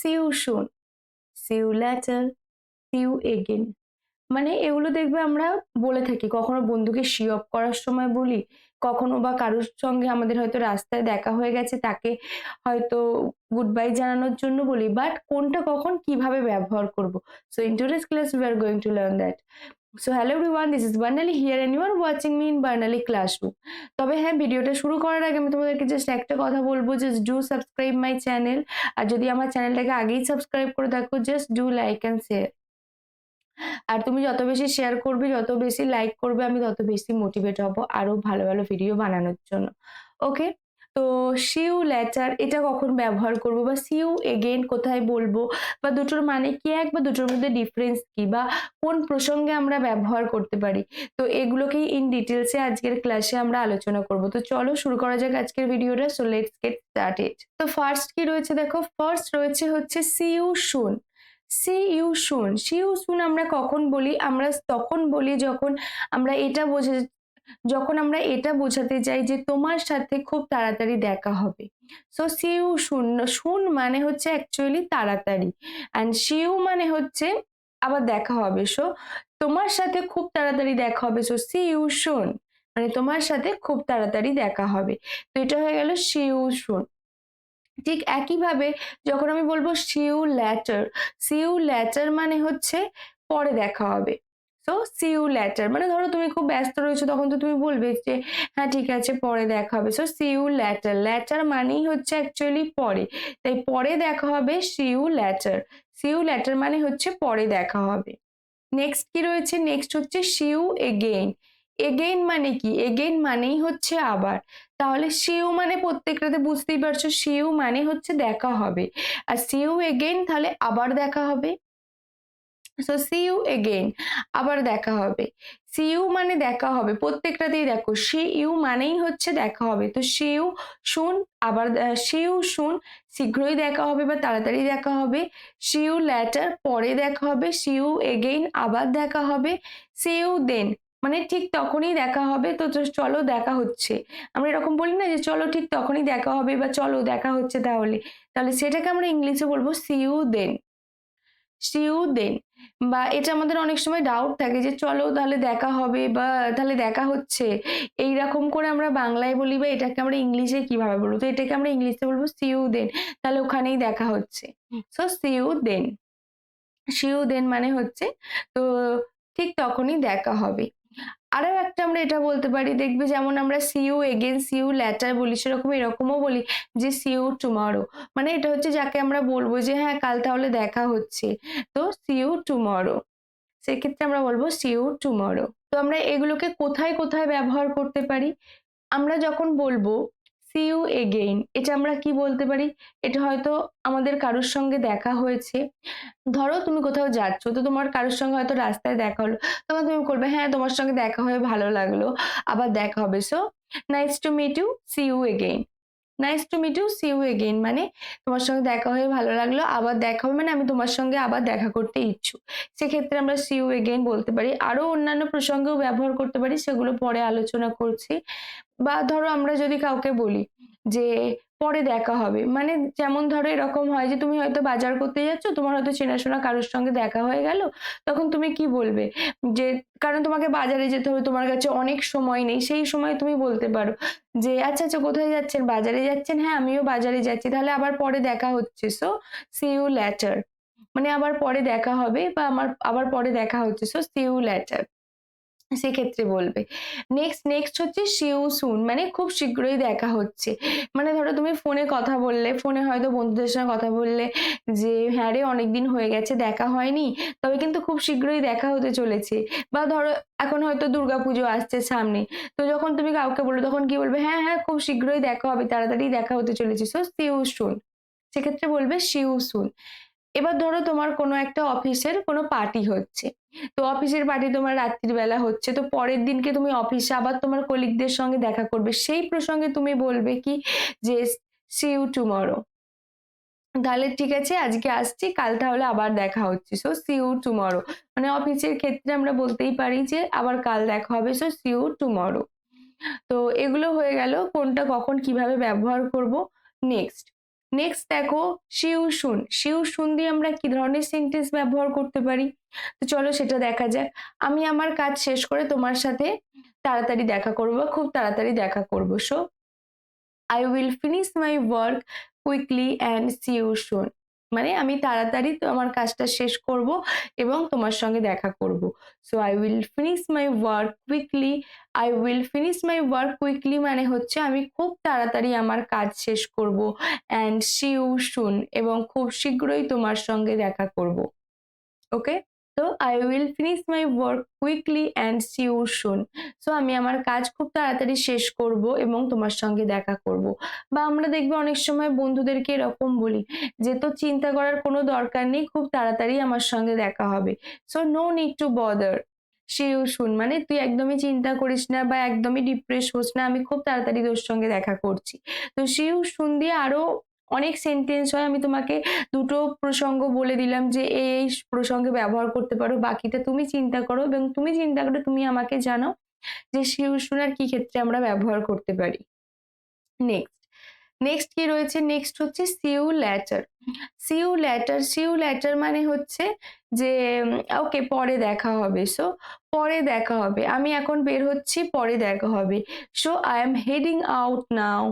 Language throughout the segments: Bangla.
সিউ শুন সিউ ল্যাটার সিউ এগেন মানে এগুলো দেখবে আমরা বলে থাকি, কখনো বন্ধুকে সি অফ করার সময় বলি, কখনো বা কারোর সঙ্গে আমাদের হয়তো রাস্তায় দেখা হয়ে গেছে, তাকে হয়তো গুড বাই জানানোর জন্য বলি বাট কোনটা কখন কীভাবে ব্যবহার করব? So in today's class we are going to learn that so hello everyone this is Barnali here and you are watching me in Barnali classroom তবে হ্যাঁ ভিডিওটা শুরু করার আগে আমি তোমাদেরকে জাস্ট একটা কথা বলব just do subscribe my channel আর যদি আমার চ্যানেলটাকে আগেই সাবস্ক্রাইব করে থাকো just do like and share আর তুমি যত বেশি শেয়ার করবে, যত বেশি লাইক করবে, আমি তত বেশি মোটিভেট হব আরও ভালো ভালো ভিডিও বানানোর জন্য। ওকে তো সিউ লেটার এটা কখন ব্যবহার করব বা সিউ এগেন কোথায় বলব বা দুটোর মানে কি এক বা দুটোর মধ্যে ডিফারেন্স কি বা কোন প্রসঙ্গে আমরা ব্যবহার করতে পারি? তো এগুলোকেই ইন ডিটেলসে আজকের ক্লাসে আমরা আলোচনা করব। তো চলো শুরু করা যাক আজকের ভিডিওটা সো লেটস গেট স্টার্টেড তো ফার্স্ট কি রয়েছে দেখো? ফার্স্ট রয়েছে হচ্ছে see you soon. See you soon. See you soon আমরা কখন বলি? আমরা তখন বলি যখন আমরা এটা বোঝা যখন আমরা এটা বোঝাতে চাই যে তোমার সাথে খুব তাড়াতাড়ি দেখা হবে। সো সিউ শুন শুন মানে হচ্ছে অ্যাকচুয়ালি তাড়াতাড়ি। অ্যান্ড সিউ মানে হচ্ছে আবার দেখা হবে। সো তোমার সাথে খুব তাড়াতাড়ি দেখা হবে। সো সি ইউ শুন মানে তোমার সাথে খুব তাড়াতাড়ি দেখা হবে। তো এটা হয়ে গেল সিউ শুন। ঠিক একইভাবে যখন আমি বলব সিউ ল্যাটার সিউ ল্যাটার মানে হচ্ছে পরে দেখা হবে। সো ইউ ল্যাটার মানে ধরো তুমি খুব ব্যস্ত রয়েছো, তখন তো তুমি বলবে যে হ্যাঁ ঠিক আছে, পরে দেখা হবে। সো সিউ ল্যাটার ল্যাটার মানেই হচ্ছে অ্যাকচুয়ালি পরে। তাই পরে দেখা হবে সিউ ল্যাটার ইউ ল্যাটার মানে হচ্ছে পরে দেখা হবে। নেক্সট কি রয়েছে? নেক্সট হচ্ছে সি ইউ এগেইন এগেইন মানে কি? এগেইন মানেই হচ্ছে আবার। তাহলে সিউ মানে প্রত্যেকটাতে বুঝতেই পারছ সিউ মানে হচ্ছে দেখা হবে। আর সিউ এগেইন তাহলে আবার দেখা হবে। সো সি ইউ এগেইন আবার দেখা হবে। সিউ মানে দেখা হবে। প্রত্যেকটাতেই দেখো, সি ইউ মানেই হচ্ছে দেখা হবে। তো সি ইউ শুন, আবার সি ইউ শুন, শীঘ্রই দেখা হবে বা তাড়াতাড়ি দেখা হবে। সি ইউ ল্যাটার পরে দেখা হবে। সি ইউ এগেইন, আবার দেখা হবে। See you then. মানে ঠিক তখনই দেখা হবে। তো চলো দেখা হচ্ছে। আমরা এরকম বলি না যে, চলো ঠিক তখনই দেখা হবে বা চলো দেখা হচ্ছে তাহলে। তাহলে সেটাকে আমরা ইংলিশে বলব সিউ দেন। সিউ দেন। বা এটা আমাদের অনেক সময় ডাউট থাকে যে চলো তাহলে দেখা হবে বা তাহলে দেখা হচ্ছে। এই রকম করে আমরা বাংলায় বলি বা এটাকে আমরা ইংলিশে কীভাবে বলব? তো এটাকে আমরা ইংলিশে বলব সিউ দেন তাহলে ওখানেই দেখা হচ্ছে। So see you then see you then মানে হচ্ছে তো ঠিক তখনই দেখা হবে। আরও একটা আমরা এটা বলতে পারি, দেখবে যেমন আমরা সিউ এগেন সিউ ল্যাটার বলি সেরকম এরকমও বলি যে সিউ টুমরো মানে এটা হচ্ছে যাকে আমরা বলব যে হ্যাঁ কাল তাহলে দেখা হচ্ছে। তো সিউ টুমরো সেক্ষেত্রে আমরা বলব সিউ টুমরো তো আমরা এগুলোকে কোথায় কোথায় ব্যবহার করতে পারি? আমরা যখন বলব সি ইউ এগেইন এটা আমরা কি বলতে পারি? এটা হয়তো আমাদের কারোর সঙ্গে দেখা হয়েছে। ধরো তুমি কোথাও যাচ্ছ, তো তোমার কারোর সঙ্গে হয়তো রাস্তায় দেখা হলো। তখন তুমি করবে হ্যাঁ তোমার সঙ্গে দেখা হয়ে ভালো লাগল। আবার দেখা হবে। So nice to meet you see you again nice to meet you see you again মানে তোমার সঙ্গে দেখা হয়ে ভালো লাগল। আবার দেখা হবে মানে আমি তোমার সঙ্গে আবার দেখা করতে ইচ্ছুক। সেক্ষেত্রে আমরা সি ইউ এগেইন বলতে পারি। আরও অন্যান্য প্রসঙ্গেও ব্যবহার করতে পারি। সেগুলো পরে আলোচনা করছি। বা ধরো আমরা যদি কাউকে বলি যে পরে দেখা হবে। মানে যেমন ধরো এরকম হয় যে, তুমি হয়তো বাজার করতে যাচ্ছ, তোমার হয়তো চেনাশোনা কারোর সঙ্গে দেখা হয়ে গেল, তখন তুমি কি বলবে? যে, কারণ তোমাকে বাজারে যেতে হবে, তোমার কাছে অনেক সময় নেই, সেই সময় তুমি বলতে পারো যে আচ্ছা আচ্ছা কোথায় যাচ্ছেন? বাজারে যাচ্ছেন? হ্যাঁ আমিও বাজারে যাচ্ছি। তাহলে আবার পরে দেখা হচ্ছে। সো সি ইউ ল্যাটার মানে আবার পরে দেখা হবে বা আমার, আবার পরে দেখা হচ্ছে। সো সি ইউ ল্যাটার সেক্ষেত্রে বলবে। নেক্সট নেক্সট হচ্ছে শিউ সুন মানে খুব শীঘ্রই দেখা হচ্ছে। মানে ধরো তুমি ফোনে কথা বললে, ফোনে হয়তো বন্ধুদের সঙ্গে কথা বললে যে হ্যাঁ রে, অনেকদিন হয়ে গেছে, দেখা হয়নি। তবে কিন্তু খুব শীঘ্রই দেখা হতে চলেছে। বা ধরো এখন হয়তো দুর্গাপুজো আসছে সামনে, তো যখন তুমি কাউকে বলবে, তখন কি বলবে? হ্যাঁ হ্যাঁ খুব শীঘ্রই দেখা হবে, তাড়াতাড়ি দেখা হতে চলেছে। সো সিউ সুন সেক্ষেত্রে বলবে শিউ সুন এবার ধরো তোমার কোনো একটা অফিসের কোনো পার্টি হচ্ছে। তো অফিসের পার্টি তোমার রাত্রির বেলা হচ্ছে। তো পরের দিনকে তুমি অফিসে আবার তোমার কলিগদের সঙ্গে দেখা করবে। সেই প্রসঙ্গে তুমি বলবে কি যে সি ইউ টুমরো তাহলে ঠিক আছে, আজকে আসছি, কাল তাহলে আবার দেখা হচ্ছে। সো সি ইউ টুমরো মানে অফিসের ক্ষেত্রে আমরা বলতেই পারি যে, আবার কাল দেখা হবে। সো সি ইউ টুমরো তো এগুলো হয়ে গেল, কোনটা কখন কীভাবে ব্যবহার করব? নেক্সট নেক্সট দেখো শিউ শুন শিউ শুন দিয়ে আমরা কি ধরনের সেন্টেন্স ব্যবহার করতে পারি? তো চলো সেটা দেখা যাক। আমি আমার কাজ শেষ করে তোমার সাথে তাড়াতাড়ি দেখা করব বা খুব তাড়াতাড়ি দেখা করব। So I will finish my work quickly and see you soon মানে আমি তাড়াতাড়ি তো আমার কাজটা শেষ করব এবং তোমার সঙ্গে দেখা করব। So I will finish my work quickly I will finish my work quickly মানে হচ্ছে আমি খুব তাড়াতাড়ি আমার কাজ শেষ করব অ্যান্ড শিউ শুন এবং খুব শীঘ্রই তোমার সঙ্গে দেখা করব। ওকে তো I will finish my work quickly and see you soon so আমি আমার কাজ খুব তাড়াতাড়ি শেষ করব এবং তোমার সঙ্গে দেখা করব। বা আমরা দেখবে অনেক সময় বন্ধুদেরকে এরকম বলি যে তো চিন্তা করার কোনো দরকার নেই, খুব তাড়াতাড়ি আমার সঙ্গে দেখা হবে। So no need to bother say soon মানে তুই একদমই চিন্তা করিস না বা একদমই ডিপ্রেস হোস না, আমি খুব তাড়াতাড়ি তোর সঙ্গে দেখা করছি। তো সেও শুন দিয়ে আরও অনেক সেন্টেন্স হয়। আমি তোমাকে দুটো প্রসঙ্গ বলে দিলাম যে এই প্রসঙ্গে ব্যবহার করতে পারো। বাকিটা তুমি চিন্তা করো এবং তুমি চিন্তা করে তুমি আমাকে জানাও যে শিউ শুনার কি ক্ষেত্রে আমরা ব্যবহার করতে পারি। নেক্সট নেক্সট কি রয়েছে? নেক্সট হচ্ছে see you later see you later see you later মানে হচ্ছে যে, ওকে পরে দেখা হবে। সো পরে দেখা হবে। আমি এখন বের হচ্ছি, পরে দেখা হবে। So I am heading out now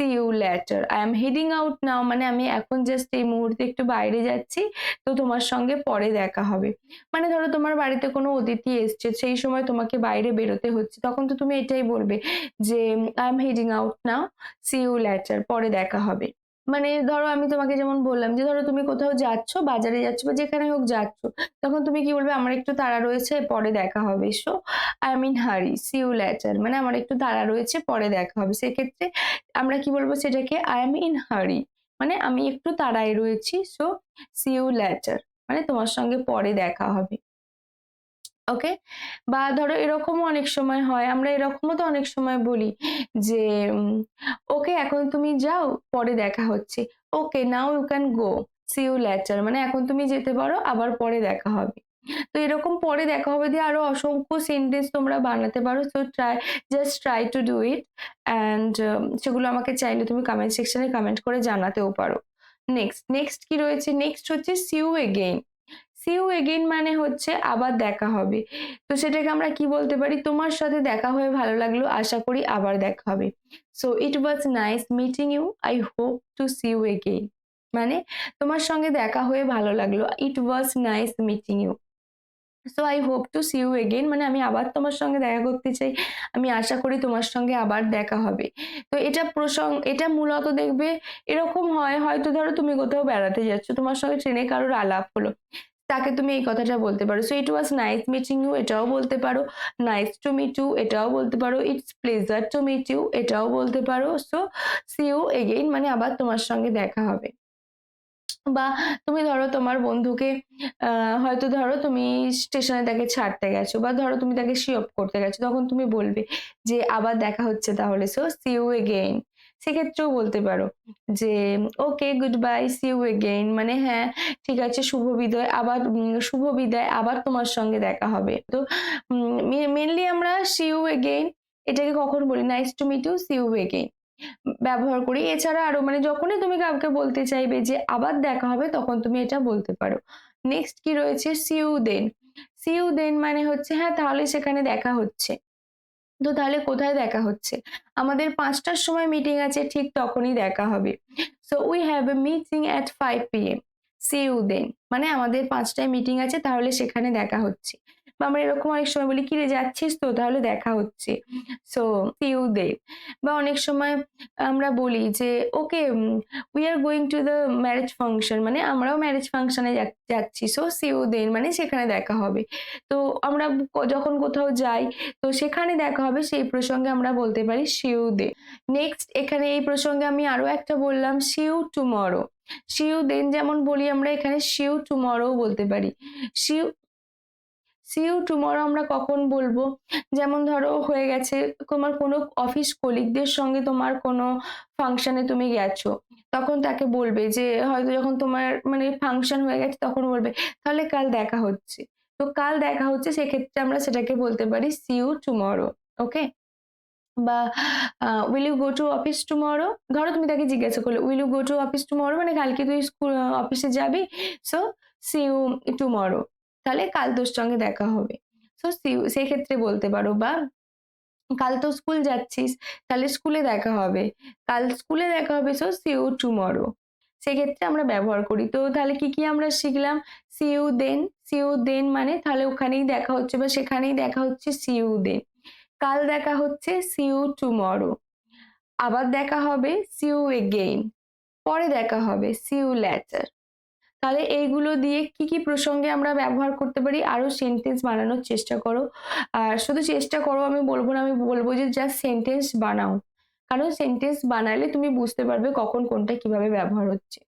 see you later I am heading out now মানে আমি এখন জাস্ট এই মুহূর্তে একটু বাইরে যাচ্ছি, তো তোমার সঙ্গে পরে দেখা হবে। মানে ধরো তোমার বাড়িতে কোনো অতিথি এসছে, সেই সময় তোমাকে বাইরে বেরোতে হচ্ছে, তখন তো তুমি এটাই বলবে যে I am heading out now see you later পরে দেখা হবে। মানে ধরো আমি তোমাকে যেমন বললাম যে ধরো তুমি কোথাও যাচ্ছ, বাজারে যাচ্ছ বা যেখানে হোক যাচ্ছ, তখন তুমি কি বলবে আমার একটু তাড়া রয়েছে, পরে দেখা হবে। সো আই মিন হারি সি ইউ ল্যাটার মানে আমার একটু তাড়া রয়েছে, পরে দেখা হবে। সেক্ষেত্রে আমরা কি বলব সেটাকে? আই এম ইন হারি মানে আমি একটু তাড়ায় রয়েছি সো সি ইউ ল্যাটার মানে তোমার সঙ্গে পরে দেখা হবে। ওকে? বা ধরো এরকমও অনেক সময় হয়, আমরা এরকমও তো অনেক সময় বলি যে ওকে, এখন তুমি যাও, পরে দেখা হচ্ছে। Okay, now you can go, see you later মানে এখন তুমি যেতে পারো, আবার পরে দেখা হবে। তো এরকম পরে দেখা হবে দিয়ে আরও অসংখ্য সেন্টেন্স তোমরা বানাতে পারো। So try just try to do it and সেগুলো আমাকে চাইলে তুমি কমেন্ট সেকশনে কমেন্ট করে জানাতেও পারো। নেক্সট নেক্সট কি রয়েছে? নেক্সট হচ্ছে সিউ এগেইন সিউ এগেইন মানে হচ্ছে আবার দেখা হবে। তো সেটাকে আমরা কি বলতে পারি? তোমার সাথে দেখা হয়ে ভালো লাগল, আশা করি আবার দেখা হবে। So it was nice meeting you I hope to see you again মানে তোমার সঙ্গে দেখা হয়ে ভালো লাগল। It was nice meeting you so I hope to see you again মানে আমি আবার তোমার সঙ্গে দেখা করতে চাই। আমি আশা করি তোমার সঙ্গে আবার দেখা হবে। তো এটা প্রসঙ্গ এটা মূলত দেখবে এরকম হয়। হয়তো ধরো তুমি কোথাও বেড়াতে যাচ্ছ, তোমার সঙ্গে ট্রেনে কারোর আলাপ হলো। তাকে তুমি এই কথাটা বলতে পারো। So it was nice meeting you এটাও বলতে পারো। নাইস টু মিট ইউ এটাও বলতে পারো। It's pleasure to meet you এটাও বলতে পারো। সো সি ইউ এগেইন মানে আবার তোমার সঙ্গে দেখা হবে। বা তুমি ধরো তোমার বন্ধুকে হয়তো ধরো তুমি স্টেশনে তাকে ছাড়তে গেছো বা ধরো তুমি তাকে শিওপ করতে গেছো, তখন তুমি বলবে যে আবার দেখা হচ্ছে তাহলে। সো সি ইউ এগেইন সেক্ষেত্রেও বলতে পারো যে, okay goodbye see you again মানে হ্যাঁ ঠিক আছে, শুভ বিদায়, আবার শুভ বিদায়, আবার তোমার সঙ্গে দেখা হবে। তো মেনলি আমরা সি ইউ এগেইন এটাকে কখন বলি? Nice to meet you see you again ব্যবহার করি। এছাড়া আরও মানে যখনই তুমি কাউকে বলতে চাইবে যে, আবার দেখা হবে তখন তুমি এটা বলতে পারো। নেক্সট কি রয়েছে? সিউ দেন সিউ দেন মানে হচ্ছে হ্যাঁ তাহলে সেখানে দেখা হচ্ছে। তো তাহলে কোথায় দেখা হচ্ছে? আমাদের পাঁচটার সময় মিটিং আছে, ঠিক তখনই দেখা হবে। So we have a meeting at five P M see you then মানে আমাদের পাঁচটায় মিটিং আছে, তাহলে সেখানে দেখা হচ্ছে। বা আমরা এরকম অনেক সময় বলি, কিরে, যাচ্ছিস তো? তাহলে দেখা হচ্ছে। সো সি ইউ দে বা অনেক সময় আমরা বলি যে, okay we are going to the marriage function মানে আমরাও ম্যারেজ ফাংশনে যাচ্ছি সো সি ইউ দেন মানে সেখানে দেখা হবে। তো আমরা যখন কোথাও যাই, তো সেখানে দেখা হবে, সেই প্রসঙ্গে আমরা বলতে পারি শিউ দে নেক্সট এখানে এই প্রসঙ্গে আমি আরও একটা বললাম শিউ টুমরো শিউ দেন যেমন বলি আমরা এখানে শিউ টুমরো বলতে পারি। শিউ সি ইউ টুমরো আমরা কখন বলব? যেমন ধরো হয়ে গেছে তোমার কোনো অফিস কলিগদের সঙ্গে তোমার কোনো ফাংশনে তুমি গেছো, তখন তাকে বলবে যে হয়তো যখন তোমার মানে ফাংশন হয়ে গেছে তখন বলবে, তাহলে কাল দেখা হচ্ছে। তো কাল দেখা হচ্ছে সেক্ষেত্রে আমরা সেটাকে বলতে পারি সি ইউ টুমরো ওকে বা will you go to office tomorrow ধরো তুমি তাকে জিজ্ঞাসা করলে will you go to office tomorrow মানে কালকে তুই স্কুল অফিসে যাবি সো সি ইউ টুমরো তাহলে কাল তোর সঙ্গে দেখা হবে। সি সেক্ষেত্রে বলতে পারো বা কাল তো স্কুল যাচ্ছিস, তাহলে স্কুলে দেখা হবে। কাল স্কুলে দেখা হবে সো সি ইউ টুমরো সেক্ষেত্রে আমরা ব্যবহার করি। তো তাহলে কি কি আমরা শিখলাম? See you then see you then মানে তাহলে ওখানেই দেখা হচ্ছে বা সেখানেই দেখা হচ্ছে সি ইউ দেন কাল দেখা হচ্ছে সি ইউ টুমরো আবার দেখা হবে সি ইউ এগেইন পরে দেখা হবে সি ইউ ল্যাটার তাহলে এইগুলো দিয়ে কি কি প্রসঙ্গে আমরা ব্যবহার করতে পারি? আরও সেন্টেন্স বানানোর চেষ্টা করো। আর শুধু চেষ্টা করো, আমি বলব না, আমি বলব যে জাস্ট সেন্টেন্স বানাও। কারণ সেন্টেন্স বানালে তুমি বুঝতে পারবে কখন কোনটা কীভাবে ব্যবহার হচ্ছে।